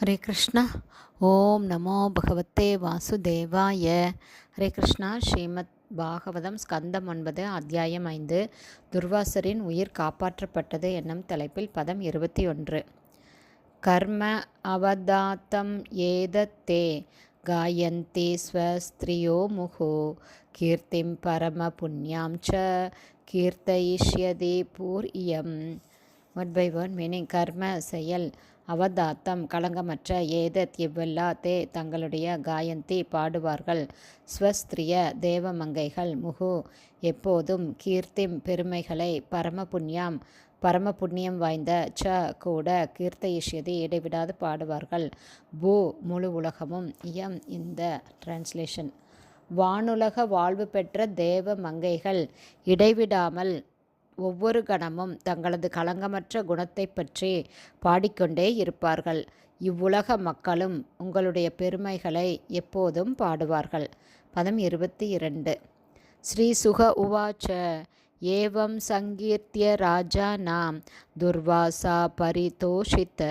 ஹரே கிருஷ்ணா. ஓம் நமோ பகவத்தே வாசுதேவாய. ஹரே கிருஷ்ணா ஸ்ரீமத் பாகவதம் ஸ்கந்தம் ஒன்பது அத்தியாயம் ஐந்து. துர்வாசரின் உயிர் காப்பாற்றப்பட்டது என்னும் தலைப்பில் பதம் இருபத்தி ஒன்று. கர்ம அவதாத்தம் ஏதத்தே காயந்தி ஸ்வஸ்திரியோ முகோ. கீர்த்திம் பரம புண்ணியாம் ச கீர்த்தயிஷ்யதி பூர் இயம். ஒன் பை ஒன் மீனிங் கர்ம செயல் அவதாத்தம் களங்கமற்ற ஏதத் இவ்வெல்லா தே தங்களுடைய காயந்தி பாடுவார்கள். ஸ்வஸ்திரிய தேவமங்கைகள் முகு எப்போதும் கீர்த்திம் பெருமைகளை பரம புண்ணியம் பரம புண்ணியம் வாய்ந்த ச கூட கீர்த்தயிஷ்யதி இடைவிடாது பாடுவார்கள். பூ முழு உலகமும் இயம் இந்த டிரான்ஸ்லேஷன் வானுலக வாழ்வு பெற்ற தேவ மங்கைகள் இடைவிடாமல் ஒவ்வொரு கணமும் தங்களது களங்கமற்ற குணத்தை பற்றி பாடிக்கொண்டே இருப்பார்கள். இவ்வுலக மக்களும் உங்களுடைய பெருமைகளை எப்போதும் பாடுவார்கள். பதம் இருபத்தி இரண்டு ஸ்ரீ சுக உவாச்ச ஏவம் சங்கீர்த்திய ராஜா நாம் துர்வாசா பரிதோஷித்த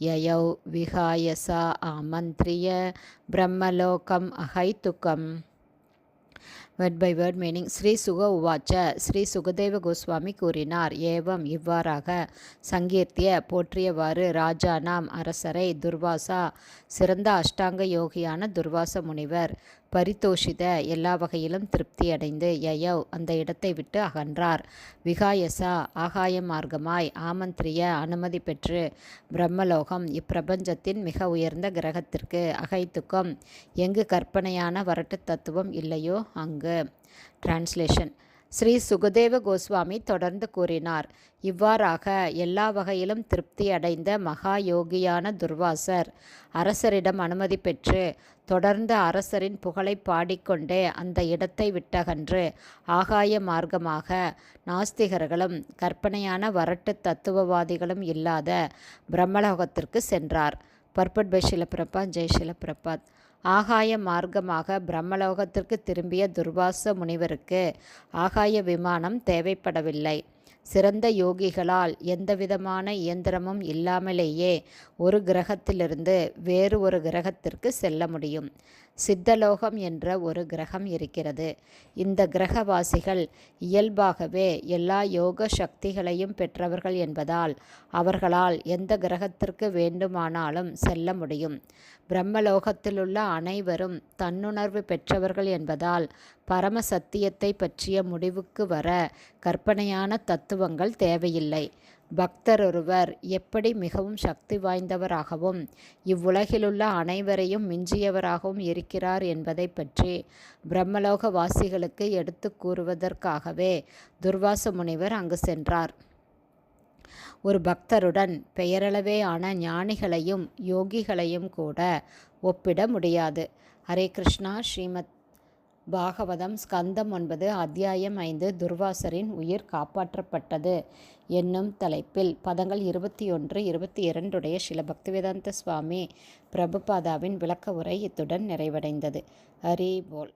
யயௌ விகாயசா ஆமந்திரிய பிரம்மலோகம் அகைத்துக்கம். Word by word meaning Shri Shuka உவாச்ச ஸ்ரீ சுகதேவ கோஸ்வாமி கூறினார். ஏவம் இவ்வாறாக சங்கீர்த்திய போற்றியவாறு ராஜா நாம் அரசரை துர்வாசா சிறந்த அஷ்டாங்க யோகியான துர்வாச முனிவர் பரிதோஷித எல்லா வகையிலும் திருப்தி அடைந்து யயவ் அந்த இடத்தை விட்டு அகன்றார். விகாயசா ஆகாய மார்க்கமாய் ஆமந்திரிய அனுமதி பெற்று பிரம்மலோகம் இப்பிரபஞ்சத்தின் மிக உயர்ந்த கிரகத்திற்கு அகைத்துக்கம் எங்கு கற்பனையான வரட்டு தத்துவம் இல்லையோ அங்கு டிரான்ஸ்லேஷன் ஸ்ரீ சுகதேவ கோஸ்வாமி தொடர்ந்து கூறினார். இவ்வாறாக எல்லா வகையிலும் திருப்தி அடைந்த மகா யோகியான துர்வாசர் அரசரிடம் அனுமதி பெற்று தொடர்ந்து அரசரின் புகழை பாடிக்கொண்டே அந்த இடத்தை விட்டகன்று ஆகாய மார்க்கமாக நாஸ்திகர்களும் கற்பனையான வரட்டு தத்துவவாதிகளும் இல்லாத பிரம்மலோகத்திற்கு சென்றார். பர்பட் பை ஷிலப்பிரபாத் ஜெய் ஷிலப்பிரபாத் ஆகாய மார்க்கமாக பிரம்மலோகத்திற்கு திரும்பிய துர்வாச முனிவருக்கு ஆகாய விமானம் தேவைப்படவில்லை. சிறந்த யோகிகளால் எந்தவிதமான இயந்திரமும் இல்லாமலேயே ஒரு கிரகத்திலிருந்து வேறு ஒரு கிரகத்திற்கு செல்ல முடியும். சித்தலோகம் என்ற ஒரு கிரகம் இருக்கிறது. இந்த கிரகவாசிகள் இயல்பாகவே எல்லா யோக சக்திகளையும் பெற்றவர்கள் என்பதால் அவர்களால் எந்த கிரகத்திற்கு வேண்டுமானாலும் செல்ல முடியும். பிரம்மலோகத்திலுள்ள அனைவரும் தன்னுணர்வு பெற்றவர்கள் என்பதால் பரம சத்தியத்தை பற்றிய முடிவுக்கு வர கற்பனையான தத்துவங்கள் தேவையில்லை. பக்தர் ஒருவர் எப்படி மிகவும் சக்தி வாய்ந்தவராகவும் இவ்வுலகிலுள்ள அனைவரையும் மிஞ்சியவராகவும் இருக்கிறார் என்பதை பற்றி பிரம்மலோக வாசிகளுக்கு எடுத்து கூறுவதற்காகவே துர்வாச முனிவர் அங்கு சென்றார். ஒரு பக்தருடன் பெயரளவே ஆன ஞானிகளையும் யோகிகளையும் கூட ஒப்பிட முடியாது. ஹரே கிருஷ்ணா ஸ்ரீமத் பாகவதம் ஸ்கந்தம் ஒன்பது அத்தியாயம் ஐந்து துர்வாசரின் உயிர் காப்பாற்றப்பட்டது என்னும் தலைப்பில் பதங்கள் இருபத்தி ஒன்று இருபத்தி இரண்டுடைய சில பக்திவேதாந்த சுவாமி பிரபுபாதாவின் விளக்க உரை இத்துடன் நிறைவடைந்தது. ஹரி போல்.